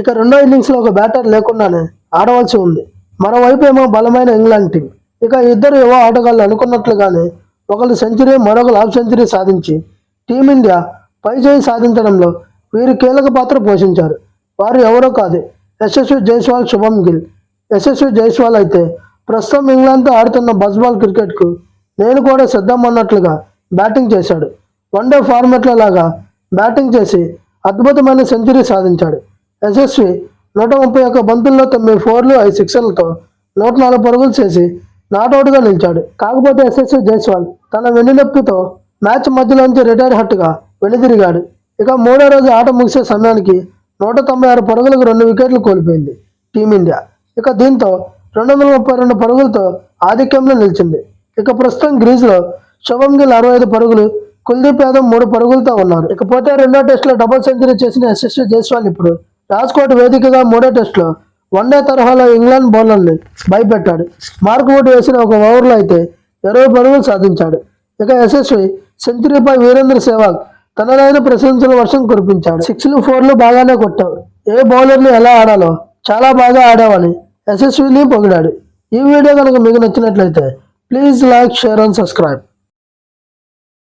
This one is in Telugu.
ఇక రెండో ఇన్నింగ్స్లో ఒక బ్యాటర్ లేకుండానే ఆడవలసి ఉంది. మరోవైపు ఏమో బలమైన ఇంగ్లాండ్ టీం ఇక ఇద్దరు యువ ఆటగాళ్ళు అనుకున్నట్లుగానే ఒకరు సెంచరీ మరొకరు హాఫ్ సెంచరీ సాధించి టీమిండియా పై చేయి సాధించడంలో వీరు కీలక పాత్ర పోషించారు. వారు ఎవరో కాదు యశస్వి జైస్వాల్ శుభం గిల్. యశస్వి జైస్వాల్ అయితే ప్రస్తుతం ఇంగ్లాండ్తో ఆడుతున్న బస్బాల్ క్రికెట్కు నేను కూడా సిద్ధమన్నట్లుగా బ్యాటింగ్ చేశాడు. వన్డే ఫార్మెట్ల లాగా బ్యాటింగ్ చేసి అద్భుతమైన సెంచరీ సాధించాడు. యశస్వి నూట ముప్పై ఒక్క బంతుల్లో తొమ్మిది ఫోర్లు ఐదు సిక్సర్లతో నూట నాలుగు పరుగులు చేసి నాటౌట్గా నిలిచాడు. కాకపోతే యశస్వి జైస్వాల్ తన వెన్నునొప్పితో మ్యాచ్ మధ్యలోంచి రిటైర్ హట్టుగా వెనుదిరిగాడు. ఇక మూడో రోజు ఆట ముగిసే సమయానికి నూట తొంభై ఆరు పరుగులకు రెండు వికెట్లు కోల్పోయింది టీమిండియా. ఇక దీంతో రెండు వందల ముప్పై రెండు పరుగులతో ఆధిక్యంలో నిలిచింది. ఇక ప్రస్తుతం గ్రీజ్లో శుభం గిల్ అరవై ఐదు పరుగులు కుల్దీప్ యాదవ్ మూడు పరుగులతో ఉన్నారు. ఇకపోతే రెండో టెస్టులో డబుల్ సెంచరీ చేసిన యశస్వి జైస్వాల్ ఇప్పుడు రాజ్కోట్ వేదికగా మూడో టెస్టులో వన్డే తరహాలో ఇంగ్లాండ్ బౌలర్ని భయపెట్టాడు. మార్క్ వుడ్ వేసిన ఒక ఓవర్లో అయితే ఇరవై పరుగులు సాధించాడు. ఇక యశస్వి సెంచరీపై వీరేంద్ర సెహ్వాగ్ తనదైన ప్రశంసల వర్షం కురిపించాడు. సిక్స్లు ఫోర్లు బాగానే కొట్టావు. ఏ బౌలర్ని ఎలా ఆడాలో చాలా బాగా ఆడావని యశస్విని పొగిడాడు. ఈ వీడియో కనుక మీకు నచ్చినట్లయితే please like share and subscribe.